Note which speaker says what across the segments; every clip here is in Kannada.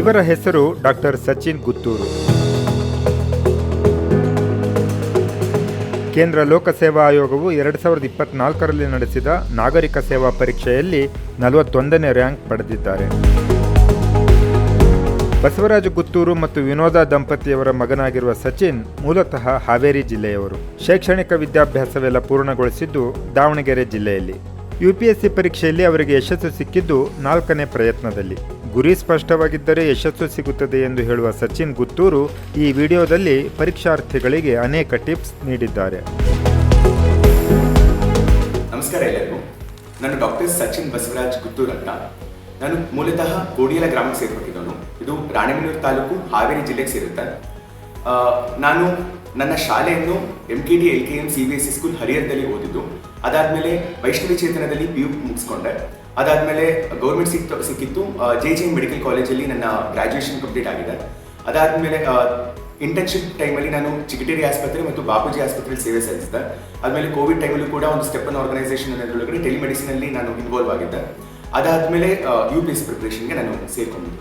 Speaker 1: ಇವರ ಹೆಸರು ಡಾಕ್ಟರ್ ಸಚಿನ್ ಗುತ್ತೂರು. ಕೇಂದ್ರ ಲೋಕಸೇವಾ ಆಯೋಗವು ಎರಡು ಸಾವಿರದ ಇಪ್ಪತ್ನಾಲ್ಕರಲ್ಲಿ ನಡೆಸಿದ ನಾಗರಿಕ ಸೇವಾ ಪರೀಕ್ಷೆಯಲ್ಲಿ ನಲವತ್ತೊಂದನೇ ರ್ಯಾಂಕ್ ಪಡೆದಿದ್ದಾರೆ. ಬಸವರಾಜ ಗುತ್ತೂರು ಮತ್ತು ವಿನೋದ ದಂಪತಿಯವರ ಮಗನಾಗಿರುವ ಸಚಿನ್ ಮೂಲತಃ ಹಾವೇರಿ ಜಿಲ್ಲೆಯವರು. ಶೈಕ್ಷಣಿಕ ವಿದ್ಯಾಭ್ಯಾಸವೆಲ್ಲ ಪೂರ್ಣಗೊಳಿಸಿದ್ದು ದಾವಣಗೆರೆ ಜಿಲ್ಲೆಯಲ್ಲಿ. ಯುಪಿಎಸ್ಸಿ ಪರೀಕ್ಷೆಯಲ್ಲಿ ಅವರಿಗೆ ಯಶಸ್ಸು ಸಿಕ್ಕಿದ್ದು ನಾಲ್ಕನೇ ಪ್ರಯತ್ನದಲ್ಲಿ. ಗುರಿ ಸ್ಪಷ್ಟವಾಗಿದ್ದರೆ ಯಶಸ್ಸು ಸಿಗುತ್ತದೆ ಎಂದು ಹೇಳುವ ಸಚಿನ್ ಗುತ್ತೂರು ಈ ವಿಡಿಯೋದಲ್ಲಿ ಪರೀಕ್ಷಾರ್ಥಿಗಳಿಗೆ ಅನೇಕ ಟಿಪ್ಸ್ ನೀಡಿದ್ದಾರೆ.
Speaker 2: ನಮಸ್ಕಾರ ಎಲ್ಲರಿಗೂ. ನಾನು ಡಾಕ್ಟರ್ ಸಚಿನ್ ಬಸವರಾಜ್ ಗುತ್ತೂರ್ ಅಂತ. ನಾನು ಮೂಲತಃ ಕೋಡಿಯಲ ಗ್ರಾಮಕ್ಕೆ ಸೇರ್ಪಟ್ಟಿದ್ದವನು ಇದು ರಾಣೆಬೆನ್ನೂರು ತಾಲೂಕು ಹಾವೇರಿ ಜಿಲ್ಲೆಗೆ ಸೇರುತ್ತೆ. ನಾನು ನನ್ನ ಶಾಲೆಯನ್ನು M K D L K M C B S C school ಹರಿಹರದಲ್ಲಿ ಓದಿದ್ದು. ಅದಾದಮೇಲೆ ವೈಷ್ಣವಿ ಚೇತನದಲ್ಲಿ ಪಿ ಯು ಮುಗಿಸ್ಕೊಂಡೆ. ಅದಾದಮೇಲೆ ಗೌರ್ಮೆಂಟ್ ಸಿಕ್ ಸಿಕ್ಕಿತ್ತು. ಜೆ ಜೆ ಮೆಡಿಕಲ್ ಕಾಲೇಜಲ್ಲಿ ನನ್ನ ಗ್ರಾಜುಯೇಷನ್ ಕಂಪ್ಲೀಟ್ ಆಗಿದೆ. ಅದಾದಮೇಲೆ ಇಂಟರ್ನ್ಶಿಪ್ ಟೈಮಲ್ಲಿ ನಾನು ಚಿಗಟೇರಿ ಆಸ್ಪತ್ರೆ ಮತ್ತು ಬಾಪೂಜಿ ಆಸ್ಪತ್ರೆಯಲ್ಲಿ ಸೇವೆ ಸಲ್ಲಿಸಿದೆ. ಆದಮೇಲೆ ಕೋವಿಡ್ ಟೈಮಲ್ಲೂ ಕೂಡ ಒಂದು ಸ್ಟೆಪ್ಪನ್ ಆರ್ಗನೈಸೇಷನ್ ಅನ್ನೋದ್ರೊಳಗಡೆ ಟೆಲಿಮೆಡಿಸಿನ್ ಅಲ್ಲಿ ನಾನು ಇನ್ವಾಲ್ವ್ ಆಗಿದ್ದೆ. ಅದಾದಮೇಲೆ ಯು ಪಿ ಎಸ್ ಪ್ರಿಪ್ರೇಷನ್ಗೆ ನಾನು ಸೇರಿಕೊಂಡಿದ್ದೆ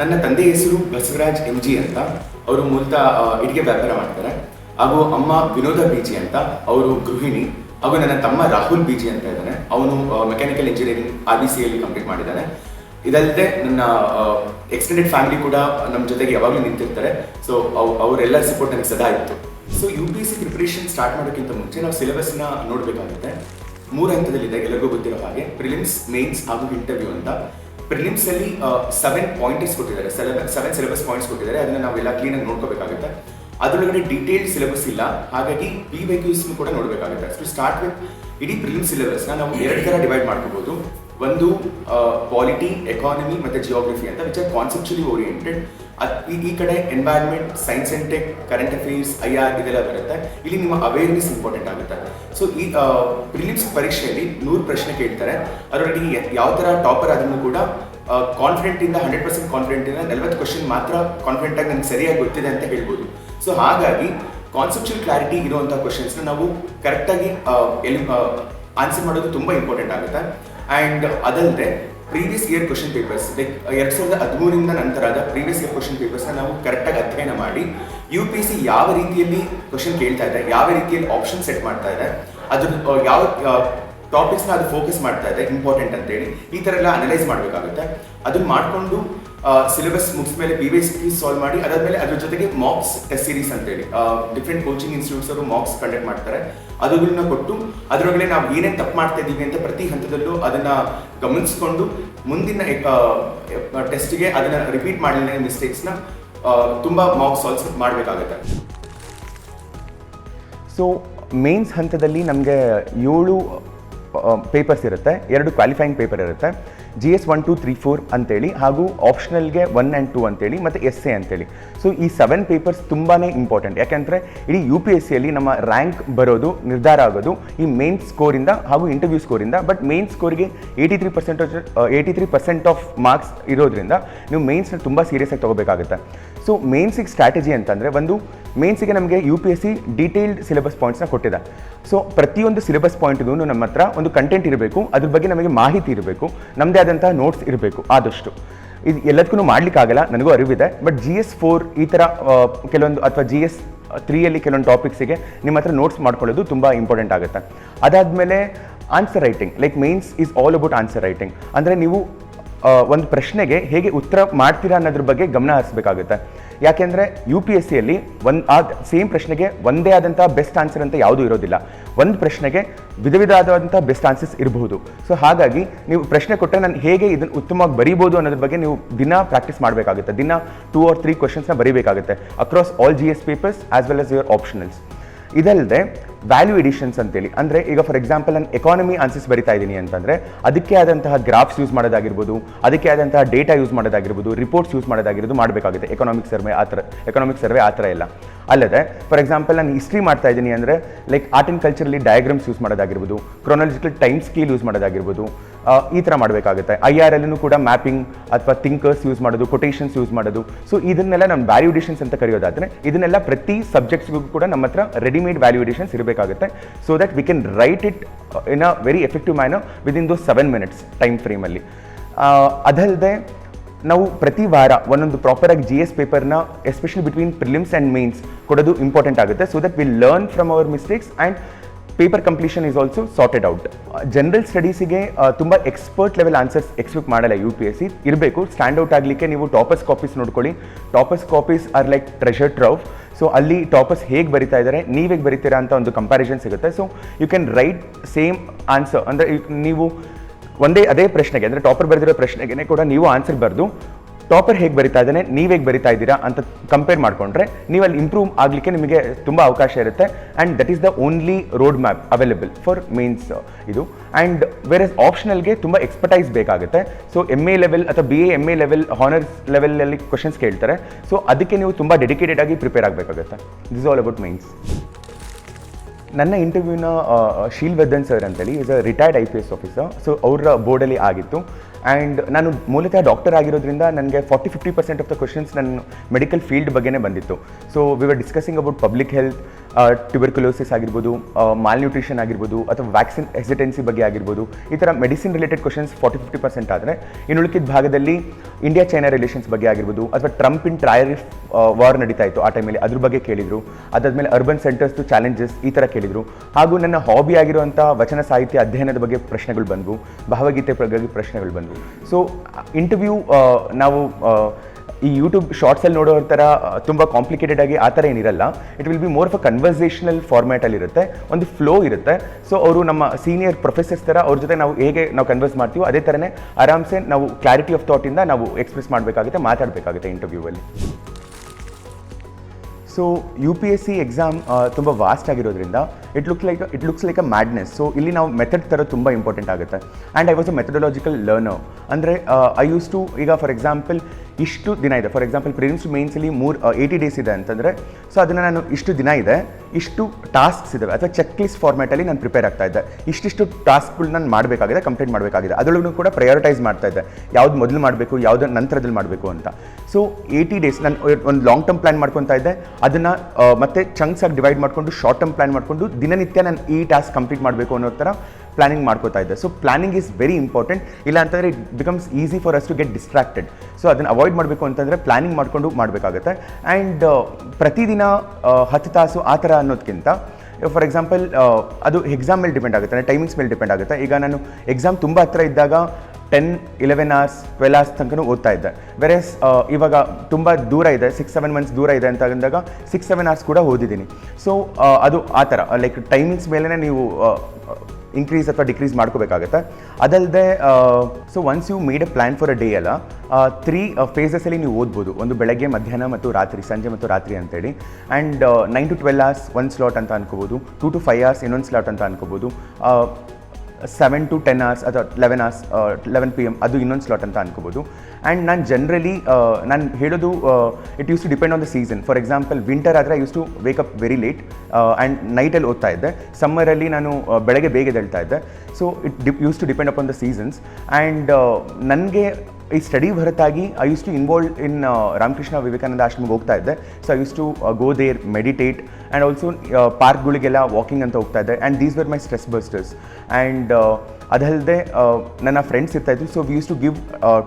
Speaker 2: ನನ್ನ ತಂದೆ ಹೆಸರು ಬಸವರಾಜ್ ಎಂ ಜಿ ಅಂತ. ಅವರು ಮೂಲತಃ ಇಡಿಗೆ ವ್ಯಾಪಾರ ಮಾಡ್ತಾರೆ. ಹಾಗೂ ಅಮ್ಮ ವಿನೋದ ಬಿ ಜಿ ಅಂತ ಅವರು ಗೃಹಿಣಿ, ಹಾಗೂ ನನ್ನ ತಮ್ಮ ರಾಹುಲ್ ಬಿ ಜಿ ಅಂತ ಇದ್ದಾನೆ. ಅವನು mechanical engineering R B C ಅಲ್ಲಿ ಕಂಪ್ಲೀಟ್ ಮಾಡಿದ್ದಾನೆ. ಇದಲ್ಲದೆ ನನ್ನ ಎಕ್ಸ್ಟೆಂಡೆಡ್ ಫ್ಯಾಮಿಲಿ ಕೂಡ ನಮ್ಮ ಜೊತೆಗೆ ಯಾವಾಗಲೂ ನಿಂತಿರ್ತಾರೆ. ಸೊ ಅವರೆಲ್ಲ ಸಪೋರ್ಟ್ ನನಗೆ ಸದಾ ಇತ್ತು. So U P S C preparation start ಮಾಡೋಕ್ಕಿಂತ ಮುಂಚೆ ನಾವು ಸಿಲೆಬಸ್ನ ನೋಡಬೇಕಾಗುತ್ತೆ. ಮೂರು ಹಂತದಲ್ಲಿದೆ, ಎಲ್ಲರಿಗೂ ಗೊತ್ತಿರೋ ಹಾಗೆ. ಪ್ರಿಲಿಮ್ಸ್ ಮೇನ್ಸ್ ಹಾಗೂ ಇಂಟರ್ವ್ಯೂ ಅಂತ. ಪ್ರಿಲಿಮ್ಸ್ ಅಲ್ಲಿ ಸೆವೆನ್ ಪಾಯಿಂಟ್ಸ್ ಕೊಟ್ಟಿದ್ದಾರೆ. ಸೆವೆನ್ ಸಿಲೆಬಸ್ ಪಾಯಿಂಟ್ಸ್ ಕೊಟ್ಟಿದ್ದಾರೆ. ಅದನ್ನ ನಾವೆಲ್ಲ ಕ್ಲೀನಾಗಿ ನೋಡ್ಕೋಬೇಕಾಗುತ್ತೆ. ಅದರೊಳಗಡೆ ಡೀಟೇಲ್ ಸಿಲೆಬಸ್ ಇಲ್ಲ. ಹಾಗಾಗಿ ಪಿ ವೈ ಕ್ಯೂಸ್ ಕೂಡ ನೋಡಬೇಕಾಗುತ್ತೆ. ಟು ಸ್ಟಾರ್ಟ್ ವಿತ್ ಇಡೀ ಪ್ರಿಲಿಮ್ ಸಿಲೆಬಸ್ನ ನಾವು ಎರಡು ಥರ ಡಿವೈಡ್ ಮಾಡ್ಕೋಬಹುದು ಒಂದು ಪಾಲಿಟಿ ಎಕಾನಮಿ ಮತ್ತೆ ಜಿಯೋಗ್ರಫಿ ಅಂತ ವಿಚ್ ಆರ್ ಕಾನ್ಸೆಪ್ಚುಲಿ ಓರಿಯೆಂಟೆಡ್ ಈ ಕಡೆ environment science and tech current affairs I R ಇದೆಲ್ಲ ಬರುತ್ತೆ. ಇಲ್ಲಿ ನಿಮ್ಮ ಅವೇರ್ನೆಸ್ ಇಂಪಾರ್ಟೆಂಟ್ ಆಗುತ್ತೆ. ಸೊ ಈ ಪ್ರಿಲಿಮ್ಸ್ ಪರೀಕ್ಷೆಯಲ್ಲಿ ನೂರು ಪ್ರಶ್ನೆ ಕೇಳ್ತಾರೆ. ಅದರೊಳಗೆ ಯಾವ ಥರ ಟಾಪರ್ ಆದ್ರೂ ಕೂಡ ಕಾನ್ಫಿಡೆಂಟ್ ಇಂದ ಹಂಡ್ರೆಡ್ ಪರ್ಸೆಂಟ್ ಕಾನ್ಫಿಡೆಂಟ್ ಇಂದ, ನಲವತ್ತು ಕ್ವಶನ್ ಮಾತ್ರ ಕಾನ್ಫಿಡೆಂಟ್ ಆಗಿ ನನಗೆ ಸರಿಯಾಗಿ ಗೊತ್ತಿದೆ ಅಂತ ಹೇಳ್ಬೋದು. ಸೊ ಹಾಗಾಗಿ ಕಾನ್ಸೆಪ್ಚುಯಲ್ ಕ್ಲಾರಿಟಿ ಇರುವಂಥ ಕ್ವಶನ್ಸ್ನ ನಾವು ಕರೆಕ್ಟಾಗಿ ಎಲ್ಲಿ ಆನ್ಸರ್ ಮಾಡೋದು ತುಂಬ ಇಂಪಾರ್ಟೆಂಟ್ ಆಗುತ್ತೆ. ಆ್ಯಂಡ್ ಅದಲ್ಲದೆ previous year question papers like ಎರಡು ಸಾವಿರದ ಹದಿಮೂರಿಂದ ನಂತರದ ಪ್ರೀವಿಯಸ್ ಇಯರ್ ಕ್ವಶನ್ ಪೇಪರ್ಸ್ನ ನಾವು ಕರೆಕ್ಟಾಗಿ ಅಧ್ಯಯನ ಮಾಡಿ ಯು ಪಿ ಸಿ ಯಾವ ರೀತಿಯಲ್ಲಿ ಕ್ವಶನ್ ಕೇಳ್ತಾ ಇದೆ, ಯಾವ ರೀತಿಯಲ್ಲಿ ಆಪ್ಷನ್ ಸೆಟ್ ಮಾಡ್ತಾ ಇದೆ, ಅದ್ರ ಯಾವ ಟಾಪಿಕ್ಸ್ನ ಅದು ಫೋಕಸ್ ಮಾಡ್ತಾ ಇದೆ ಇಂಪಾರ್ಟೆಂಟ್ ಅಂತೇಳಿ. ಈ ಥರ ಎಲ್ಲ ಅನಲೈಸ್ ಮಾಡಬೇಕಾಗುತ್ತೆ. ಅದನ್ನ ಮಾಡಿಕೊಂಡು ಸಿಲೆಬಸ್ ಮುಗಿದ ಮೇಲೆ ಪಿ ವಿ ಎಸ್ ಸಾಲ್ವ್ ಮಾಡಿ, ಅದಾದ್ಮೇಲೆ ಅದ್ರ ಜೊತೆಗೆ ಮಾಕ್ಸ್ ಟೆಸ್ಟ್ ಸೀರೀಸ್ ಅಂತೇಳಿ. ಡಿಫ್ರೆಂಟ್ ಕೋಚಿಂಗ್ ಇನ್ಸ್ಟಿಟ್ಯೂಟ್ಸ್ ಅವರು ಮಾಕ್ಸ್ ಕಂಡಕ್ಟ್ ಮಾಡ್ತಾರೆ. ಅದುಗಳನ್ನ ಕೊಟ್ಟು, ಅದರೊಳಗಡೆ ನಾವು ಏನೇನು ತಪ್ಪು ಮಾಡ್ತಾ ಇದ್ದೀವಿ ಅಂತ ಪ್ರತಿ ಹಂತದಲ್ಲೂ ಅದನ್ನ ಗಮನಿಸ್ಕೊಂಡು, ಮುಂದಿನ ಟೆಸ್ಟ್ಗೆ ಅದನ್ನ ರಿಪೀಟ್ ಮಾಡಲಿಲ್ಲ ಮಿಸ್ಟೇಕ್ಸ್ನ ತುಂಬ ಮಾಕ್ ಸಾಲ್ವ್ಸ್ ಮಾಡಬೇಕಾಗುತ್ತೆ.
Speaker 3: ಸೊ ಮೇನ್ಸ್ ಹಂತದಲ್ಲಿ ನಮಗೆ ಏಳು ಪೇಪರ್ಸ್ ಇರುತ್ತೆ. ಎರಡು ಕ್ವಾಲಿಫೈಯಿಂಗ್ ಪೇಪರ್ ಇರುತ್ತೆ. G S one two three four ಅಂತೇಳಿ ಹಾಗೂ ಆಪ್ಷನಲ್ಗೆ ಒನ್ ಆ್ಯಂಡ್ ಟು ಅಂತೇಳಿ ಮತ್ತು ಎಸ್ ಎ ಅಂತೇಳಿ. ಸೊ ಈ ಸೆವೆನ್ ಪೇಪರ್ಸ್ ತುಂಬಾ ಇಂಪಾರ್ಟೆಂಟ್ ಯಾಕೆಂದರೆ ಇಡೀ ಯು ಪಿ ಎಸ್ ಸಿಯಲ್ಲಿ ನಮ್ಮ ರ್ಯಾಂಕ್ ಬರೋದು, ನಿರ್ಧಾರ ಆಗೋದು ಈ ಮೇನ್ ಸ್ಕೋರಿಂದ ಹಾಗೂ ಇಂಟರ್ವ್ಯೂ ಸ್ಕೋರಿಂದ but main ಸ್ಕೋರಿಗೆ eighty three percent eighty three percent of marks ಇರೋದ್ರಿಂದ ನೀವು ಮೇನ್ಸ್ನ ತುಂಬ ಸೀರಿಯಸ್ ಆಗಿ ತೊಗೋಬೇಕಾಗುತ್ತೆ. ಸೊ ಮೇನ್ಸಿಗೆ ಸ್ಟ್ರಾಟಜಿ ಅಂತಂದರೆ ಒಂದು ಮೇನ್ಸಿಗೆ ನಮಗೆ U P S C detailed syllabus ಪಾಯಿಂಟ್ಸ್ನ ಕೊಟ್ಟಿದೆ. ಸೊ ಪ್ರತಿಯೊಂದು ಸಿಲೆಬಸ್ ಪಾಯಿಂಟ್ಗೂ ನಮ್ಮ ಹತ್ರ ಒಂದು ಕಂಟೆಂಟ್ ಇರಬೇಕು, ಅದ್ರ ಬಗ್ಗೆ ನಮಗೆ ಮಾಹಿತಿ ಇರಬೇಕು ನಮ್ಮದೇ ಆದಂತಹ ನೋಟ್ಸ್ ಇರಬೇಕು ಆದಷ್ಟು. ಇದು ಎಲ್ಲದಕ್ಕೂ ಮಾಡ್ಲಿಕ್ಕಾಗಲ್ಲ ನನಗೂ ಅರಿವಿದೆ ಬಟ್ ಜಿ ಎಸ್ ಫೋರ್ ಈ ಥರ ಕೆಲವೊಂದು ಅಥವಾ ಜಿ ಎಸ್ ತ್ರೀಯಲ್ಲಿ ಕೆಲವೊಂದು ಟಾಪಿಕ್ಸಿಗೆ ನಿಮ್ಮ ಹತ್ರ ನೋಟ್ಸ್ ಮಾಡ್ಕೊಳ್ಳೋದು ತುಂಬ ಇಂಪಾರ್ಟೆಂಟ್ ಆಗುತ್ತೆ. ಅದಾದಮೇಲೆ answer writing like mains is all about answer writing ಅಂದರೆ ನೀವು ಒಂದು ಪ್ರಶ್ನೆಗೆ ಹೇಗೆ ಉತ್ತರ ಮಾಡ್ತೀರಾ ಅನ್ನೋದ್ರ ಬಗ್ಗೆ ಗಮನ ಹರಿಸಬೇಕಾಗುತ್ತೆ. ಯಾಕೆಂದರೆ ಯು ಪಿ ಎಸ್ ಸಿಯಲ್ಲಿ ಒಂದು ಆ ಸೇಮ್ ಪ್ರಶ್ನೆಗೆ ಒಂದೇ ಆದಂಥ ಬೆಸ್ಟ್ ಆನ್ಸರ್ ಅಂತ ಯಾವುದೂ ಇರೋದಿಲ್ಲ. ಒಂದು ಪ್ರಶ್ನೆಗೆ ವಿಧ ವಿಧವಾದಂಥ ಬೆಸ್ಟ್ ಆನ್ಸರ್ಸ್ ಇರಬಹುದು. ಸೊ ಹಾಗಾಗಿ ನೀವು ಪ್ರಶ್ನೆ ಕೊಟ್ಟರೆ ನಾನು ಹೇಗೆ ಇದನ್ನು ಉತ್ತಮವಾಗಿ ಬರೀಬೋದು ಅನ್ನೋದ್ರ ಬಗ್ಗೆ ನೀವು ದಿನ ಪ್ರಾಕ್ಟೀಸ್ ಮಾಡಬೇಕಾಗುತ್ತೆ. ದಿನ ಟೂ ಆರ್ ತ್ರೀ ಕ್ವಶನ್ಸ್ನ ಬರೀಬೇಕಾಗುತ್ತೆ. Across all G S papers as well as your optionals ಇದಲ್ಲದೆ ವ್ಯಾಲ್ಯೂ ಎಡಿಷನ್ಸ್ ಅಂತೇಳಿ, ಅಂದರೆ ಈಗ ಫಾರ್ ಎಕ್ಸಾಂಪಲ್ ನಾನು ಎಕಾನಮಿ ಆನ್ಸರ್ಸ್ ಬರಿತಾ ಇದ್ದೀನಿ ಅಂತಂದರೆ, ಅದಕ್ಕೆ ಆದಂತಹ ಗ್ರಾಫ್ಸ್ ಯೂಸ್ ಮಾಡೋದಾಗಿರ್ಬೋದು, ಅದಕ್ಕೆ ಆದಂತಹ ಡೇಟಾ ಯೂಸ್ ಮಾಡೋದಾಗಿರ್ಬೋದು ರಿಪೋರ್ಟ್ಸ್ ಯೂಸ್ ಮಾಡೋದಾಗಿರೋದು ಮಾಡಬೇಕಾಗುತ್ತೆ. ಎಕನಾಮಿಕ್ ಸರ್ವೆ ಆ ಥರ ಎಕನಾಮಿಕ್ ಸರ್ವೆ ಆ ಥರ ಎಲ್ಲ. ಅಲ್ಲದೆ ಫಾರ್ ಎಕ್ಸಾಂಪಲ್ ನಾನು ಹಿಸ್ಟ್ರಿ ಮಾಡ್ತಾ ಇದ್ದೀನಿ ಅಂದರೆ ಲೈಕ್ ಆರ್ಟ್ ಆ್ಯಂಡ್ ಕಲ್ಚರಲ್ಲಿ ಡಯಾಗ್ರಾಮ್ಸ್ ಯೂಸ್ ಮಾಡೋದಾಗಿರ್ಬೋದು ಕ್ರೊನಾಲಜಿಕಲ್ ಟೈಮ್ ಸ್ಕೇಲ್ ಯೂಸ್ ಮಾಡೋದಾಗಿರ್ಬೋದು ಈ ಥರ ಮಾಡಬೇಕಾಗುತ್ತೆ. ಐ ಆರ್ ಎಲ್ಲೂ ಕೂಡ ಮ್ಯಾಪಿಂಗ್ ಅಥವಾ ಥಿಂಕರ್ಸ್ ಯೂಸ್ ಮಾಡೋದು ಕೊಟೇಷನ್ಸ್ ಯೂಸ್ ಮಾಡೋದು. ಸೊ ಇದನ್ನೆಲ್ಲ ನಮ್ಮ ವ್ಯಾಲ್ಯೂಡೇಷನ್ಸ್ ಅಂತ ಕರೆಯೋದಾದರೆ, ಇದನ್ನೆಲ್ಲ ಪ್ರತಿ ಸಬ್ಜೆಕ್ಟ್ಸ್ಗೂ ಕೂಡ ನಮ್ಮ ಹತ್ರ ರೆಡಿಮೇಡ್ ವ್ಯಾಲ್ಯೂಡೇಷನ್ಸ್ ಇರಬೇಕಾಗುತ್ತೆ. So that we can write it in a very effective manner within those seven minutes time ಫ್ರೇಮಲ್ಲಿ ಅದಲ್ಲದೆ ನಾವು ಪ್ರತಿ ವಾರ ಒಂದೊಂದು ಪ್ರಾಪರಾಗಿ ಜಿ ಎಸ್ ಪೇಪರ್ನ especially between prelims and mains ಕೊಡೋದು ಇಂಪಾರ್ಟೆಂಟ್ ಆಗುತ್ತೆ. So that we learn from our mistakes and paper completion is also sorted out general ಸ್ಟಡೀಸಿಗೆ ತುಂಬ ಎಕ್ಸ್ಪರ್ಟ್ ಲೆವೆಲ್ ಆನ್ಸರ್ಸ್ ಎಕ್ಸ್ಪೆಕ್ಟ್ ಮಾಡಲ್ಲ ಯು ಪಿ ಎಸ್ ಸಿ ಇರಬೇಕು ಸ್ಟ್ಯಾಂಡ್ ಔಟ್ ಆಗಲಿಕ್ಕೆ ನೀವು ಟಾಪರ್ಸ್ ಕಾಪೀಸ್ ನೋಡ್ಕೊಳ್ಳಿ. Toppers copies are like treasure trove so ಅಲ್ಲಿ ಟಾಪಸ್ ಹೇಗೆ ಬರಿತಾ ಇದ್ದಾರೆ ನೀವು ಹೇಗೆ ಬರಿತೀರಾ ಅಂತ ಒಂದು ಕಂಪ್ಯಾರಿಸನ್ ಸಿಗುತ್ತೆ. So you can write same answer ಅಂದರೆ ನೀವು ಒಂದೇ, ಅದೇ ಪ್ರಶ್ನೆಗೆ, ಅಂದರೆ ಟಾಪರ್ ಬರೆದಿರೋ ಪ್ರಶ್ನೆಗೆ ಕೂಡ ನೀವು ಆನ್ಸರ್ ಬರೆದು ಟಾಪರ್ ಹೇಗೆ ಬರಿತಾ ಇದ್ದಾನೆ, ನೀವು ಹೇಗೆ ಬರಿತಾ ಇದ್ದೀರಾ ಅಂತ ಕಂಪೇರ್ ಮಾಡಿಕೊಂಡ್ರೆ ನೀವು ಅಲ್ಲಿ ಇಂಪ್ರೂವ್ ಆಗಲಿಕ್ಕೆ ನಿಮಗೆ ತುಂಬ ಅವಕಾಶ ಇರುತ್ತೆ. And that is the only road map available for means ಇದು. ಆ್ಯಂಡ್ ಬೇರೆ ಆಪ್ಷನಲ್ಗೆ ತುಂಬ ಎಕ್ಸ್ಪರ್ಟೈಸ್ ಬೇಕಾಗುತ್ತೆ. ಸೊ ಎಂ ಎ ಲೆವೆಲ್ ಅಥವಾ B A M A level honours ಲೆವೆಲಲ್ಲಿ ಕ್ವಶನ್ಸ್ ಕೇಳ್ತಾರೆ. ಸೊ ಅದಕ್ಕೆ ನೀವು ತುಂಬ ಡೆಡಿಕೇಟೆಡ್ ಆಗಿ ಪ್ರಿಪೇರ್ ಆಗಬೇಕಾಗುತ್ತೆ. ದಿಸ್ ಆಲ್ ಅಬೌಟ್ ಮೀನ್ಸ್ ನನ್ನ ಇಂಟರ್ವ್ಯೂನ ಶೀಲ್ ವರ್ಧನ್ ಸರ್ ಅಂತೇಳಿ is a retired I P S officer so ಅವರ ಬೋರ್ಡಲ್ಲಿ ಆಗಿತ್ತು ಆ್ಯಂಡ್ ನಾನು ಮೂಲತಃ ಡಾಕ್ಟರ್ ಆಗಿರೋದ್ರಿಂದ ನನಗೆ forty fifty percent of the questions ನನ್ನ ಮೆಡಿಕಲ್ ಫೀಲ್ಡ್ ಬಗ್ಗೆನೇ ಬಂದಿತ್ತು. So we were discussing about public health tuberculosis ಆಗಿರ್ಬೋದು ಮಾಲ್ನ್ಯೂಟ್ರಿಷನ್ ಆಗಿರ್ಬೋದು, ಅಥವಾ ವ್ಯಾಕ್ಸಿನ್ ಹೆಸಿಟೆನ್ಸಿ ಬಗ್ಗೆ ಆಗಿರ್ಬೋದು, ಈ ಥರ medicine related questions forty fifty percent ಆದರೆ, ಇನ್ನು ಉಳಿಕಿದ ಭಾಗದಲ್ಲಿ ಇಂಡಿಯಾ ಚೈನಾ ರಿಲೇಷನ್ಸ್ ಬಗ್ಗೆ ಆಗಿರ್ಬೋದು, ಅಥವಾ ಟ್ರಂಪ್ ಇನ್ ಟ್ರಯರಿಫ್ ವಾರ್ ನಡೀತಾ ಇತ್ತು ಆ ಟೈಮಲ್ಲಿ ಅದ್ರ ಬಗ್ಗೆ ಕೇಳಿದರು. ಅದಾದಮೇಲೆ ಅರ್ಬನ್ ಸೆಂಟರ್ಸ್ದು ಚಾಲೆಂಜಸ್ ಈ ಥರ ಕೇಳಿದರು. ಹಾಗೂ ನನ್ನ ಹಾಬಿ ಆಗಿರುವಂಥ ವಚನ ಸಾಹಿತ್ಯ ಅಧ್ಯಯನದ ಬಗ್ಗೆ ಪ್ರಶ್ನೆಗಳು ಬಂದವು, ಭಾವಗೀತೆ ಬಗ್ಗೆ ಪ್ರಶ್ನೆಗಳು ಬಂದವು. ಸೊ ಇಂಟರ್ವ್ಯೂ ನಾವು ಆ, ಈ ಯೂಟ್ಯೂಬ್ ಶಾರ್ಟ್ಸಲ್ಲಿ ನೋಡೋ ಥರ ತುಂಬ ಕಾಂಪ್ಲಿಕೇಟೆಡ್ ಆಗಿ ಆ ಥರ ಏನಿರಲ್ಲ. It will be more of a conversational ಫಾರ್ಮ್ಯಾಟಲ್ಲಿ ಇರುತ್ತೆ. ಒಂದು ಫ್ಲೋ ಇರುತ್ತೆ. ಸೊ ಅವರು ನಮ್ಮ ಸೀನಿಯರ್ ಪ್ರೊಫೆಸರ್ಸ್ ಥರ ಅವ್ರ ಜೊತೆ ನಾವು ಹೇಗೆ ನಾವು ಕನ್ವರ್ಸ್ ಮಾಡ್ತೀವೋ ಅದೇ ಥರನೇ ಆರಾಮ್ಸೆ ನಾವು ಕ್ಲಾರಿಟಿ ಆಫ್ ಥಾಟಿಂದ ನಾವು ಎಕ್ಸ್ಪ್ರೆಸ್ ಮಾಡಬೇಕಾಗುತ್ತೆ ಮಾತಾಡಬೇಕಾಗುತ್ತೆ ಇಂಟರ್ವ್ಯೂವಲ್ಲಿ so U P S C exam ತುಂಬ ವಾಸ್ಟ್ ಆಗಿರೋದ್ರಿಂದ it looks like it looks like a madness so ಇಲ್ಲಿ ನಾವು ಮೆಥಡ್ ತರೋದು ತುಂಬ ಇಂಪಾರ್ಟೆಂಟ್ ಆಗುತ್ತೆ. And I was a methodological learner ಅಂದರೆ ಐ ಯೂಸ್ ಟು ಈಗ ಫಾರ್ ಎಕ್ಸಾಂಪಲ್ ಇಷ್ಟು ದಿನ ಇದೆ. ಫಾರ್ ಎಕ್ಸಾಂಪಲ್ ಪ್ರಿಲಿಮ್ಸ್ ಮೇನ್ಸಲ್ಲಿ ಮೂರು ಏಯ್ಟಿ ಡೇಸ್ ಇದೆ ಅಂತಂದರೆ ಸೊ ಅದನ್ನು ನಾನು ಇಷ್ಟು ದಿನ ಇದೆ, ಇಷ್ಟು ಟಾಸ್ಕ್ಸ್ ಇದ್ದಾವೆ ಅಥವಾ ಚೆಕ್ ಲಿಸ್ಟ್ ಫಾರ್ಮ್ಯಾಟಲ್ಲಿ ನಾನು ಪ್ರಿಪೇರ್ ಆಗ್ತಾ ಇದ್ದೆ. ಇಷ್ಟಿಷ್ಟು ಟಾಸ್ಕ್ಗಳು ನಾನು ಮಾಡಬೇಕಾಗಿದೆ ಕಂಪ್ಲೀಟ್ ಮಾಡಬೇಕಾಗಿದೆ. ಅದರೊಳಗೂ ಕೂಡ ಪ್ರಯಾರಿಟೈಸ್ ಮಾಡ್ತಾ ಇದ್ದೆ. ಯಾವ್ದು ಮೊದಲು ಮಾಡಬೇಕು, ಯಾವ್ದು ನಂತರದಲ್ಲಿ ಮಾಡಬೇಕು ಅಂತ. ಸೊ ಏಯ್ಟಿ ಡೇಸ್ ನಾನು ಒಂದು ಲಾಂಗ್ ಟರ್ಮ್ ಪ್ಲ್ಯಾನ್ ಮಾಡ್ಕೊತಾ ಇದ್ದೆ. ಅದನ್ನು ಮತ್ತೆ ಚಂಕ್ಸ್ ಆಗಿ ಡಿವೈಡ್ ಮಾಡಿಕೊಂಡು ಶಾರ್ಟ್ ಟರ್ಮ್ ಪ್ಲ್ಯಾನ್ ಮಾಡಿಕೊಂಡು ದಿನನಿತ್ಯ ನಾನು ಈ ಟಾಸ್ಕ್ ಕಂಪ್ಲೀಟ್ ಮಾಡಬೇಕು ಅನ್ನೋ ಥರ ಪ್ಲಾನಿಂಗ್ ಮಾಡ್ಕೋತಾ ಇದ್ದೆ. So planning is very important ಇಲ್ಲ ಅಂತಂದರೆ it becomes easy for us to get distracted so ಅದನ್ನು ಅವಾಯ್ಡ್ ಮಾಡಬೇಕು ಅಂತಂದರೆ ಪ್ಲಾನಿಂಗ್ ಮಾಡಿಕೊಂಡು ಮಾಡಬೇಕಾಗುತ್ತೆ. ಆ್ಯಂಡ್ ಪ್ರತಿದಿನ ಆ, ಹತ್ತು ತಾಸು ಆ ಥರ ಅನ್ನೋದಕ್ಕಿಂತ ಫಾರ್ ಎಕ್ಸಾಂಪಲ್ ಅದು ಎಕ್ಸಾಮ್ ಮೇಲೆ ಡಿಪೆಂಡ್ ಆಗುತ್ತೆ. ಟೈಮಿಂಗ್ಸ್ ಮೇಲೆ ಡಿಪೆಂಡ್ ಆಗುತ್ತೆ. ಈಗ ನಾನು ಎಕ್ಸಾಮ್ ತುಂಬ ಹತ್ತಿರ ಇದ್ದಾಗ ten eleven hours twelve hours ತನಕ ಓದ್ತಾ ಇದ್ದೆ. ವೆರೆಸ್ ಇವಾಗ ತುಂಬ ದೂರ ಇದೆ ಸಿಕ್ಸ್ ಸೆವೆನ್ ಮಂತ್ಸ್ ದೂರ ಇದೆ ಅಂತ ಅಂದಾಗ ಸಿಕ್ಸ್ ಸೆವೆನ್ ಅವರ್ಸ್ ಕೂಡ ಓದಿದ್ದೀನಿ. ಸೊ ಅದು ಆ ಥರ ಲೈಕ್ ಟೈಮಿಂಗ್ಸ್ ಮೇಲೇ ನೀವು ಇನ್ಕ್ರೀಸ್ ಅಥವಾ ಡಿಕ್ರೀಸ್ ಮಾಡ್ಕೋಬೇಕಾಗತ್ತೆ. ಅದಲ್ಲದೆ so once you made a plan for a day ಅಲ್ಲ ತ್ರೀ ಫೇಸಸಲ್ಲಿ ನೀವು ಓದ್ಬೋದು. ಒಂದು ಬೆಳಗ್ಗೆ, ಮಧ್ಯಾಹ್ನ ಮತ್ತು ರಾತ್ರಿ, ಸಂಜೆ ಮತ್ತು ರಾತ್ರಿ ಅಂತೇಳಿ. And nine to twelve hours one slot ಅಂತ ಅನ್ಕೋಬೋದು. ಟು ಟು ಫೈವ್ ಅವರ್ಸ್ ಇನ್ನೊಂದು ಸ್ಲಾಟ್ ಅಂತ ಅನ್ಕೋಬೋದು. ಸೆವೆನ್ ಟು ಟೆನ್ ಅವರ್ಸ್ ಅಥವಾ eleven hours eleven P M ಅದು ಇನ್ನೊಂದು ಸ್ಲಾಟ್ ಅಂತ ಅನ್ಕೋಬೋದು. ಆ್ಯಂಡ್ ನಾನು ಜನರಲಿ ನಾನು ಹೇಳೋದು it use to depend on the season for example winter ಆದರೆ use to wake up very late and ನೈಟಲ್ಲಿ ಓದ್ತಾ ಇದ್ದೆ. ಸಮ್ಮರಲ್ಲಿ ನಾನು ಆ, ಬೆಳಗ್ಗೆ ಬೇಗ ಎದ್ದೇಳ್ತಾ ಇದ್ದೆ. So it dip used to depend upon the seasons and ನನಗೆ ಈ ಸ್ಟಡಿ ಹೊರತಾಗಿ I used to involve in Ramakrishna Vivekananda ಆಶ್ರಮಕ್ಕೆ ಹೋಗ್ತಾ ಇದ್ದೆ. So I used to go there meditate and also ಪಾರ್ಕ್ಗಳಿಗೆಲ್ಲ walking ಅಂತ ಹೋಗ್ತಾ ಇದ್ದೆ. And these were my stress busters and ಅದಲ್ಲದೆ ನನ್ನ friends ಇರ್ತಾಯಿದ್ರು so we use to give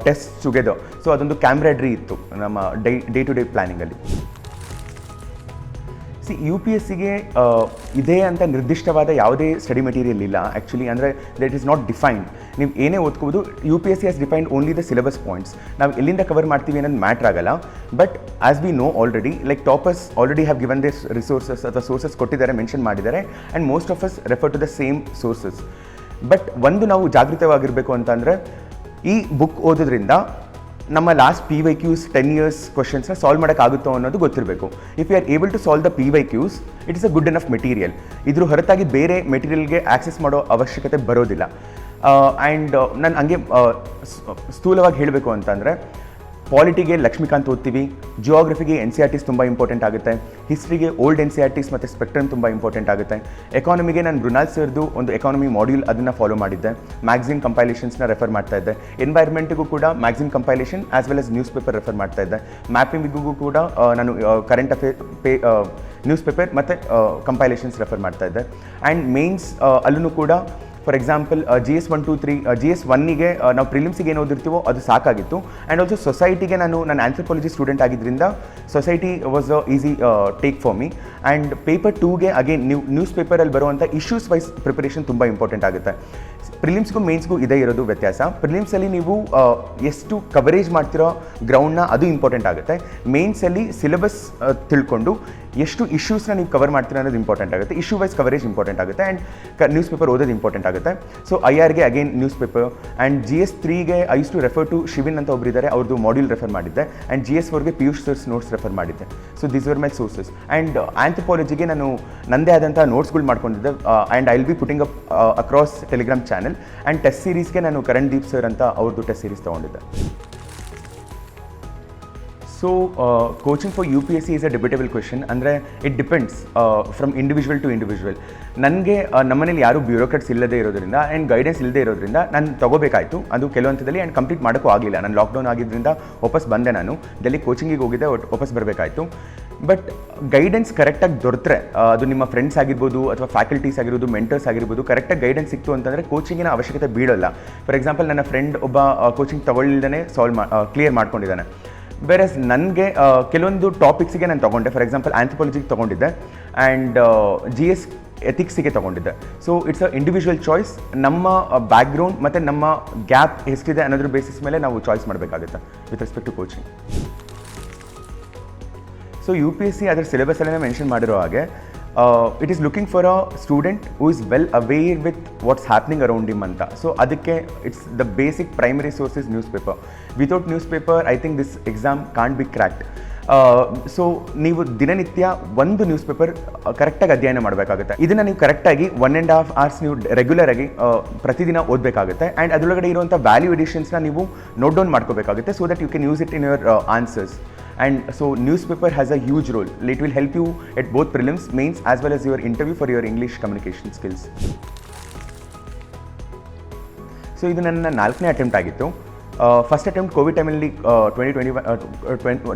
Speaker 3: test together so ಅದೊಂದು ಕ್ಯಾಮ್ರಾಡ್ರಿ ಇತ್ತು ನಮ್ಮ ಡೈ ಡೇ ಟು ಡೇ ಪ್ಲ್ಯಾನಿಂಗಲ್ಲಿ ಸಿ ಯು ಪಿ ಎಸ್ ಸಿಗೆ ಇದೆ ಅಂತ ನಿರ್ದಿಷ್ಟವಾದ ಯಾವುದೇ ಸ್ಟಡಿ ಮೆಟೀರಿಯಲ್ ಇಲ್ಲ. ಆ್ಯಕ್ಚುಲಿ ಅಂದರೆ ದಟ್ ಈಸ್ ನಾಟ್ ಡಿಫೈನ್ಡ್ ನೀವು ಏನೇ ಓದ್ಕೋಬೋದು U P S C has defined only the syllabus points ನಾವು ಎಲ್ಲಿಂದ ಕವರ್ ಮಾಡ್ತೀವಿ ಅನ್ನೋದು ಮ್ಯಾಟ್ರ್ ಆಗಲ್ಲ. But as we know already like toppers already have given this resources ಅಥವಾ ಸೋರ್ಸಸ್ ಕೊಟ್ಟಿದ್ದಾರೆ ಮೆನ್ಷನ್ ಮಾಡಿದ್ದಾರೆ and most of us refer to the same sources but ಒಂದು ನಾವು ಜಾಗೃತವಾಗಿರಬೇಕು ಅಂತಂದರೆ, ಈ ಬುಕ್ ಓದೋದ್ರಿಂದ ನಮ್ಮ last P Y Qs ten years ಕ್ವಶನ್ಸ್ನ solve ಮಾಡೋಕ್ಕಾಗುತ್ತೋ ಅನ್ನೋದು ಗೊತ್ತಿರಬೇಕು. If you are able to solve the P Y Qs it is a good enough material ಇದ್ರ ಹೊರತಾಗಿ ಬೇರೆ ಮೆಟೀರಿಯಲ್ಗೆ ಆಕ್ಸೆಸ್ ಮಾಡೋ ಅವಶ್ಯಕತೆ ಬರೋದಿಲ್ಲ. ಆ್ಯಂಡ್ ನಾನು ಹಂಗೆ ಸ್- ಸ್ಥೂಲವಾಗಿ ಹೇಳಬೇಕು ಅಂತಂದರೆ ಪಾಲಿಟಿಗೆ ಲಕ್ಷ್ಮೀಕಾಂತ್ ಓದ್ತೀವಿ ಜಿಯೋಗ್ರಫಿಗೆ ಎನ್ ಸಿ ಆರ್ ಟಿಸ್ ತುಂಬ ಇಂಪಾರ್ಟೆಂಟ್ ಆಗುತ್ತೆ ಹಿಸ್ಟ್ರಿಗೆ old N C R Ts ಮತ್ತು ಸ್ಪೆಕ್ಟ್ರಮ್ ತುಂಬ ಇಂಪಾರ್ಟೆಂಟ್ ಆಗುತ್ತೆ. ಎಕಾನಮಿಗೆ ನಾನು ಮೃಣಾಲ್ ಸರ್ದು ಒಂದು ಎಕಾನಮಿ ಮಾಡ್ಯೂಲ್ ಅದನ್ನು ಫಾಲೋ ಮಾಡಿದ್ದೆ. ಮ್ಯಾಗ್ಝಿನ್ ಕಂಪೈಲೇಷನ್ಸ್ನ ರೆಫರ್ ಮಾಡ್ತಾ ಇದ್ದೆ. ಎನ್ವೈರ್ಮೆಂಟ್ಗೂ ಕೂಡ magazine compilation as well as newspaper refer ಮಾಡ್ತಾ ಇದ್ದೆ. ಮ್ಯಾಪಿಂಗಿಗೂ ಕೂಡ ನಾನು current affair pay newspaper ಮತ್ತು ಕಂಪೈಲೇಷನ್ಸ್ ರೆಫರ್ ಮಾಡ್ತಾ ಇದ್ದೆ. ಆ್ಯಂಡ್ ಮೇನ್ಸ್ ಅಲ್ಲೂ ಕೂಡ for example G S one two three G S ಒನ್ನಿಗೆ ನಾವು ಪ್ರಿಲಿಮ್ಸಿಗೆ ಏನು ಓದಿರ್ತೀವೋ ಅದು ಸಾಕಾಗಿತ್ತು. ಆ್ಯಂಡ್ ಆಲ್ಸೋ ಸೊಸೈಟಿಗೆ ನಾನು ನಾನು ಆಂಥ್ರೋಪಾಲಜಿ ಸ್ಟೂಡೆಂಟ್ ಆಗಿದ್ದರಿಂದ society was a easy take for me and paper ಟೂಗೆ again new ನ್ಯೂಸ್ ಪೇಪರಲ್ಲಿ ಬರುವಂಥ ಇಶ್ಯೂಸ್ ವೈಸ್ ಪ್ರಿಪರೇಷನ್ ತುಂಬ ಇಂಪಾರ್ಟೆಂಟ್ ಆಗುತ್ತೆ. ಪ್ರಿಲಿಮ್ಸ್ಗೂ ಮೇನ್ಸ್ಗೂ ಇದೇ ಇರೋದು ವ್ಯತ್ಯಾಸ. ಪ್ರಿಲಿಮ್ಸಲ್ಲಿ ನೀವು ಎಷ್ಟು ಕವರೇಜ್ ಮಾಡ್ತಿರೋ ಗ್ರೌಂಡ್ನ ಅದು ಇಂಪಾರ್ಟೆಂಟ್ ಆಗುತ್ತೆ. ಮೇನ್ಸಲ್ಲಿ ಸಿಲೆಬಸ್ ತಿಳ್ಕೊಂಡು ಎಷ್ಟು ಇಶ್ಯೂಸ್ನ ನೀವು ಕವರ್ ಮಾಡ್ತೀರ ಅನ್ನೋದು ಇಂಪಾರ್ಟೆಂಟ್ ಆಗುತ್ತೆ. ಇಶ್ಯೂ ವೈಸ್ ಕವರೇಜ್ ಇಂಪಾರ್ಟೆಂಟ್ ಆಗುತ್ತೆ ಆ್ಯಂಡ್ ನ್ಯೂಸ್ ಪೇಪರ್ ಓದೋದು ಇಂಪಾರ್ಟೆಂಟ್ ಆಗುತ್ತೆ. So I ಆರ್ಗೆ again newspaper and G S ತ್ರೀಗೆ I to refer to Shivin ಅಂತ ಒಬ್ಬರಿದ್ದಾರೆ ಅವ್ರದ್ದು ಮಾಡ್ಯೂಲ್ ರೆಫರ್ ಮಾಡಿದ್ದೆ ಆ್ಯಂಡ್ ಜಿ ಎಸ್ ಫೋರ್ಗೆ ಪಿಯೂಷ್ ಸರ್ಸ್ ನೋಟ್ಸ್ ರೆಫರ್ ಮಾಡಿದ್ದೆ. So these were my sources and ಆ್ಯಂಥಪಾಲಜಿಗೆ ನಾನು ನಂದೇ ಆದಂಥ ನೋಟ್ಸ್ಗಳು ಮಾಡ್ಕೊಂಡಿದ್ದೆ. And I will be putting up across telegram channel and test ಸೀರೀಸ್ಗೆ ನಾನು ಕರಣ್ ದೀಪ್ ಸರ್ ಅಂತ ಅವ್ರದ್ದು ಟೆಸ್ಟ್ ಸೀರೀಸ್ ತೊಗೊಂಡಿದ್ದೆ. So coaching for U P S C is a debatable question ಅಂದರೆ it depends from individual to individual ನನಗೆ ನಮ್ಮನೇಲಿ ಯಾರೂ ಬ್ಯೂರೋಕ್ರಾಟ್ಸ್ ಇಲ್ಲದೇ ಇರೋದ್ರಿಂದ ಆ್ಯಂಡ್ ಗೈಡೆನ್ಸ್ ಇಲ್ಲದೆ ಇರೋದ್ರಿಂದ ನಾನು ತೊಗೋಬೇಕಾಯಿತು. ಅದು ಕೆಲವು ಹಂತದಲ್ಲಿ ಆ್ಯಂಡ್ ಕಂಪ್ಲೀಟ್ ಮಾಡೋಕ್ಕೂ ಆಗಿಲ್ಲ. ನಾನು ಲಾಕ್ಡೌನ್ ಆಗಿದ್ದರಿಂದ ವಾಪಸ್ ಬಂದೆ ನಾನು. ಡೆಲ್ಲಿ ಕೋಚಿಂಗಿಗೆ ಹೋಗಿದ್ದೆ, ವಾಪಸ್ ಬರಬೇಕಾಯಿತು. ಬಟ್ ಗೈಡೆನ್ಸ್ ಕರೆಕ್ಟಾಗಿ ದೊರೆತರೆ ಅದು ನಿಮ್ಮ ಫ್ರೆಂಡ್ಸ್ ಆಗಿರ್ಬೋದು ಅಥವಾ ಫ್ಯಾಕಲ್ಟೀಸ್ ಆಗಿರ್ಬೋದು ಮೆಂಟರ್ಸ್ ಆಗಿರ್ಬೋದು ಕರೆಕ್ಟಾಗಿ ಗೈಡೆನ್ಸ್ ಸಿಕ್ತು ಅಂತಂದರೆ ಕೋಚಿಂಗಿನ ಅವಶ್ಯಕತೆ ಬೀಳಲ್ಲ. ಫಾರ್ ಎಕ್ಸಾಂಪಲ್ ನನ್ನ ಫ್ರೆಂಡ್ ಒಬ್ಬ ಕೋಚಿಂಗ್ ತೊಗೊಳ್ಳಿಲ್ದೇ ಸಾಲ್ವ್ ಮಾ ಕ್ಲಿಯರ್ ಮಾಡ್ಕೊಂಡಿದ್ದಾನೆ. ಬೇರೆಸ್ ನನಗೆ ಕೆಲವೊಂದು ಟಾಪಿಕ್ಸಿಗೆ ನಾನು ತೊಗೊಂಡೆ ಫಾರ್ ಎಕ್ಸಾಂಪಲ್ ಆಂಥ್ರೋಪಾಲಜಿಗೆ ತೊಗೊಂಡಿದ್ದೆ ಆ್ಯಂಡ್ ಜಿ ಎಸ್ ಎಥಿಕ್ಸಿಗೆ ತೊಗೊಂಡಿದ್ದೆ. So it's a individual choice ನಮ್ಮ ಬ್ಯಾಕ್ಗ್ರೌಂಡ್ ಮತ್ತು ನಮ್ಮ ಗ್ಯಾಪ್ ಎಷ್ಟಿದೆ ಅನ್ನೋದ್ರ ಬೇಸಿಸ್ ಮೇಲೆ ನಾವು ಚಾಯ್ಸ್ ಮಾಡಬೇಕಾಗುತ್ತೆ with respect to coaching so U P S C ಅದರ ಸಿಲೆಬಸಲ್ಲೇ ಮೆನ್ಷನ್ ಮಾಡಿರೋ ಹಾಗೆ it is looking for a student who is well aware with what's happening around him ಅಂತ ಸೊ ಅದಕ್ಕೆ it's the basic primary source is newspaper without newspaper I think this exam can't be cracked so ನೀವು ದಿನನಿತ್ಯ ಒಂದು ನ್ಯೂಸ್ ಪೇಪರ್ ಕರೆಕ್ಟಾಗಿ ಅಧ್ಯಯನ ಮಾಡಬೇಕಾಗುತ್ತೆ. ಇದನ್ನು ನೀವು ಕರೆಕ್ಟಾಗಿ ಒನ್ ಆ್ಯಂಡ್ ಹಾಫ್ ಅವರ್ಸ್ ನೀವು ರೆಗ್ಯುಲರ್ ಆಗಿ ಆ, ಪ್ರತಿದಿನ ಓದಬೇಕಾಗುತ್ತೆ. ಆ್ಯಂಡ್ ಅದರೊಳಗಡೆ ಇರುವಂಥ ವ್ಯಾಲ್ಯೂ ಎಡಿಷನ್ಸ್ನ ನೀವು ನೋಟ್ ಡೌನ್ ಮಾಡ್ಕೋಬೇಕಾಗುತ್ತೆ so that you can use it in your answers and so newspaper has a huge role it will help you at both prelims mains as well as your interview for your english communication skills so ಇದು ನನ್ನ ನಾಲ್ಕನೇ ಅಟೆಂಪ್ಟ್ ಆಗಿತ್ತು ಫಸ್ಟ್ ಅಟೆಂಪ್ಟ್ ಕೋವಿಡ್ ಟೈಮಲ್ಲಿ ಟ್ವೆಂಟಿ ಟ್ವೆಂಟಿ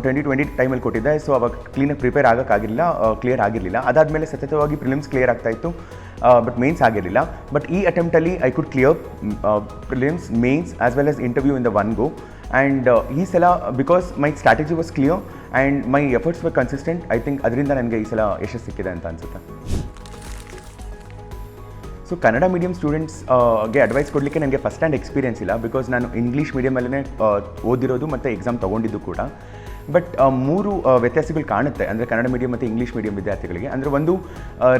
Speaker 3: ಟ್ವೆಂಟಿ ಟ್ವೆಂಟಿ ಟೈಮಲ್ಲಿ ಕೊಟ್ಟಿದ್ದೆ ಸೊ ಅವಾಗ ಕ್ಲೀನಾಗಿ ಪ್ರಿಪೇರ್ ಆಗೋಕ್ಕಾಗಿಲ್ಲ ಕ್ಲಿಯರ್ ಆಗಿರಲಿಲ್ಲ ಅದಾದಮೇಲೆ ಸತತವಾಗಿ ಪ್ರಿಲಿಮ್ಸ್ ಕ್ಲಿಯರ್ ಆಗ್ತಾ ಇತ್ತು ಬಟ್ ಮೇನ್ಸ್ ಆಗಿರಲಿಲ್ಲ. ಬಟ್ ಈ ಅಟೆಂಪ್ಟಲ್ಲಿ I could clear prelims mains as well as interview in the one go and ಈ ಸಲ because my strategy was clear and my efforts were consistent I think ಅದರಿಂದ ನನಗೆ ಈ ಸಲ ಯಶಸ್ಸು ಸಿಕ್ಕಿದೆ ಅಂತ ಅನಿಸುತ್ತೆ. ಸೊ ಕನ್ನಡ ಮೀಡಿಯಂ ಸ್ಟೂಡೆಂಟ್ಸ್ಗೆ ಅಡ್ವೈಸ್ ಕೊಡಲಿಕ್ಕೆ ನನಗೆ ಫಸ್ಟ್ ಹ್ಯಾಂಡ್ ಎಕ್ಸ್ಪೀರಿಯನ್ಸ್ ಇಲ್ಲ. ಬಿಕಾಸ್ ನಾನು ಇಂಗ್ಲೀಷ್ ಮೀಡಿಯಮಲ್ಲೇ ಓದಿರೋದು ಮತ್ತು ಎಕ್ಸಾಮ್ ತೊಗೊಂಡಿದ್ದು ಕೂಡ. ಬಟ್ ಮೂರು ವ್ಯತ್ಯಾಸಗಳು ಕಾಣುತ್ತೆ. ಅಂದರೆ ಕನ್ನಡ ಮೀಡಿಯಂ ಮತ್ತು ಇಂಗ್ಲೀಷ್ ಮೀಡಿಯಂ ವಿದ್ಯಾರ್ಥಿಗಳಿಗೆ. ಅಂದರೆ ಒಂದು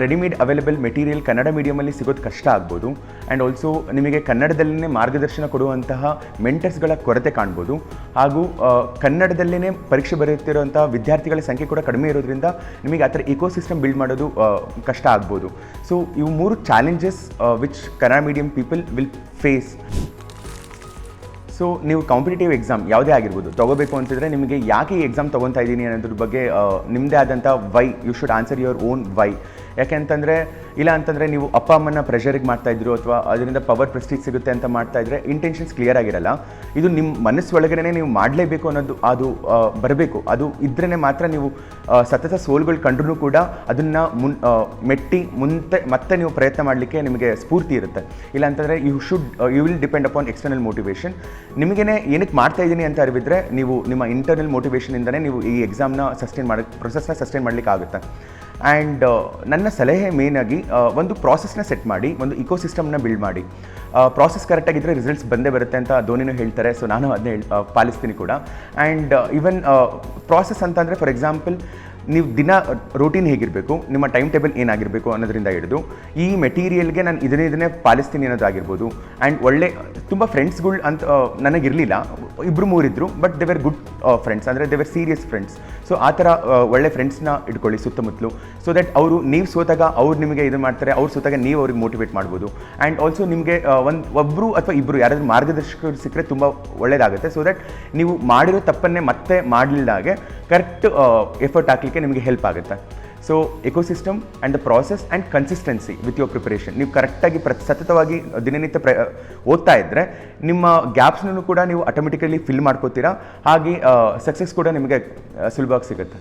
Speaker 3: ರೆಡಿಮೇಡ್ ಅವೈಲೇಬಲ್ ಮೆಟೀರಿಯಲ್ ಕನ್ನಡ ಮೀಡಿಯಮಲ್ಲಿ ಸಿಗೋದು ಕಷ್ಟ ಆಗ್ಬೋದು. ಆ್ಯಂಡ್ ಆಲ್ಸೋ ನಿಮಗೆ ಕನ್ನಡದಲ್ಲೇ ಮಾರ್ಗದರ್ಶನ ಕೊಡುವಂತಹ ಮೆಂಟರ್ಸ್ಗಳ ಕೊರತೆ ಕಾಣ್ಬೋದು. ಹಾಗೂ ಆ, ಕನ್ನಡದಲ್ಲೇ ಪರೀಕ್ಷೆ ಬರೆಯುತ್ತಿರುವಂಥ ವಿದ್ಯಾರ್ಥಿಗಳ ಸಂಖ್ಯೆ ಕೂಡ ಕಡಿಮೆ ಇರೋದ್ರಿಂದ ನಿಮಗೆ ಆ ಥರ ಇಕೋಸಿಸ್ಟಮ್ ಬಿಲ್ಡ್ ಮಾಡೋದು ಕಷ್ಟ ಆಗ್ಬೋದು. ಸೊ ಇವು ಮೂರು challenges which Kannada medium people will face so ನೀವು ಕಾಂಪಿಟೇಟಿವ್ ಎಕ್ಸಾಮ್ ಯಾವುದೇ ಆಗಿರ್ಬೋದು, ತಗೋಬೇಕು ಅಂತಿದ್ರೆ ನಿಮಗೆ ಯಾಕೆ ಈ ಎಕ್ಸಾಮ್ ತೊಗೊತಾ ಇದ್ದೀನಿ ಅನ್ನೋದ್ರ ಬಗ್ಗೆ ನಿಮ್ಮದೇ ಆದಂಥ why you should answer your own why ಯಾಕೆ ಅಂತಂದರೆ, ಇಲ್ಲ ಅಂತಂದರೆ ನೀವು ಅಪ್ಪ ಅಮ್ಮನ ಪ್ರೆಷರಿಗೆ ಮಾಡ್ತಾ ಇದ್ರು ಅಥವಾ ಅದರಿಂದ ಪವರ್ ಪ್ರೆಸ್ಟೀಜ್ ಸಿಗುತ್ತೆ ಅಂತ ಮಾಡ್ತಾ ಇದ್ರೆ ಇಂಟೆನ್ಷನ್ಸ್ ಕ್ಲಿಯರ್ ಆಗಿರಲ್ಲ. ಇದು ನಿಮ್ಮ ಮನಸ್ಸೊಳಗೇ ನೀವು ಮಾಡಲೇಬೇಕು ಅನ್ನೋದು ಅದು ಬರಬೇಕು. ಅದು ಇದ್ರೇ ಮಾತ್ರ ನೀವು ಸತತ ಸೋಲ್ಗಳು ಕಂಡ್ರೂ ಕೂಡ ಅದನ್ನು ಮುನ್ ಮೆಟ್ಟಿ ಮುಂದೆ ಮತ್ತೆ ನೀವು ಪ್ರಯತ್ನ ಮಾಡಲಿಕ್ಕೆ ನಿಮಗೆ ಸ್ಫೂರ್ತಿ ಇರುತ್ತೆ. ಇಲ್ಲ ಅಂತಂದರೆ you should you will depend upon external motivation ನಿಮಗೇ ಏನಕ್ಕೆ ಮಾಡ್ತಾ ಇದ್ದೀನಿ ಅಂತ ಅರಿವಿದ್ರೆ, ನೀವು ನಿಮ್ಮ ಇಂಟರ್ನಲ್ ಮೋಟಿವೇಶನಿಂದನೇ ನೀವು ಈ ಎಕ್ಸಾಮ್ನ ಸಸ್ಟೈನ್ ಮಾಡಿ ಪ್ರೊಸೆಸ್ನ ಸಸ್ಟೈನ್ ಮಾಡಲಿಕ್ಕೆ ಆಗುತ್ತೆ ಆ್ಯಂಡ್ ನನ್ನ ಸಲಹೆ ಮೇನಾಗಿ ಒಂದು ಪ್ರಾಸೆಸ್ನ ಸೆಟ್ ಮಾಡಿ, ಒಂದು ಇಕೋಸಿಸ್ಟಮ್ನ ಬಿಲ್ಡ್ ಮಾಡಿ. ಪ್ರಾಸೆಸ್ ಕರೆಕ್ಟಾಗಿದ್ದರೆ ರಿಸಲ್ಟ್ಸ್ ಬಂದೇ ಬರುತ್ತೆ ಅಂತ ಧೋನಿನೂ ಹೇಳ್ತಾರೆ ಸೊ ನಾನು ಅದನ್ನ ಹೇಳಿ ಪಾಲಿಸ್ತೀನಿ ಕೂಡ. ಆ್ಯಂಡ್ ಈವನ್ ಪ್ರಾಸೆಸ್ ಅಂತಂದರೆ ಫಾರ್ ಎಕ್ಸಾಂಪಲ್ ನೀವು ದಿನ ರೂಟೀನ್ ಹೇಗಿರಬೇಕು, ನಿಮ್ಮ ಟೈಮ್ ಟೇಬಲ್ ಏನಾಗಿರಬೇಕು ಅನ್ನೋದ್ರಿಂದ ಹಿಡಿದು, ಈ ಮೆಟೀರಿಯಲ್ಗೆ ನಾನು ಇದನ್ನೇ ಇದನ್ನೇ ಪಾಲಿಸ್ತೀನಿ ಅನ್ನೋದಾಗಿರ್ಬೋದು. ಆ್ಯಂಡ್ ಒಳ್ಳೆ, ತುಂಬ ಫ್ರೆಂಡ್ಸ್ಗಳು ಅಂತ ನನಗಿರಲಿಲ್ಲ. ಇಬ್ಬರು ಮೂರಿದ್ರು but they were good friends ಅಂದರೆ they were serious friends so ಆ ಥರ ಒಳ್ಳೆ ಫ್ರೆಂಡ್ಸ್ನ ಇಟ್ಕೊಳ್ಳಿ ಸುತ್ತಮುತ್ತಲು ಸೊ ದಟ್ ಅವರು, ನೀವು ಸೋತಾಗ ಅವ್ರು ನಿಮಗೆ ಇದು ಮಾಡ್ತಾರೆ, ಅವ್ರು ಸೋತಾಗ ನೀವು ಅವ್ರಿಗೆ ಮೋಟಿವೇಟ್ ಮಾಡ್ಬೋದು. ಆ್ಯಂಡ್ ಆಲ್ಸೋ ನಿಮಗೆ ಒಂದು ಒಬ್ಬರು ಅಥವಾ ಇಬ್ಬರು ಯಾರಾದರೂ ಮಾರ್ಗದರ್ಶಕರು ಸಿಕ್ಕರೆ ತುಂಬ ಒಳ್ಳೆಯದಾಗುತ್ತೆ ಸೊ ದಟ್ ನೀವು ಮಾಡಿರೋ ತಪ್ಪನ್ನೇ ಮತ್ತೆ ಮಾಡಲಿಲ್ಲ ಹಾಗೆ ಕರೆಕ್ಟ್ ಎಫರ್ಟ್ ಹಾಕಲಿಕ್ಕೆ ನಿಮಗೆ ಹೆಲ್ಪ್ ಆಗುತ್ತೆ. So ecosystem and the process and consistency with your preparation ನೀವು ಕರೆಕ್ಟಾಗಿ ಪ್ರ ಸತತವಾಗಿ ದಿನನಿತ್ಯ ಪ್ರ ಓದ್ತಾ ಇದ್ದರೆ ನಿಮ್ಮ ಗ್ಯಾಪ್ಸ್ನೂ ಕೂಡ ನೀವು ಆಟೋಮೆಟಿಕಲಿ ಫಿಲ್ ಮಾಡ್ಕೋತೀರಾ. ಹಾಗೆ ಸಕ್ಸಸ್ ಕೂಡ ನಿಮಗೆ ಸುಲಭವಾಗಿ ಸಿಗುತ್ತೆ.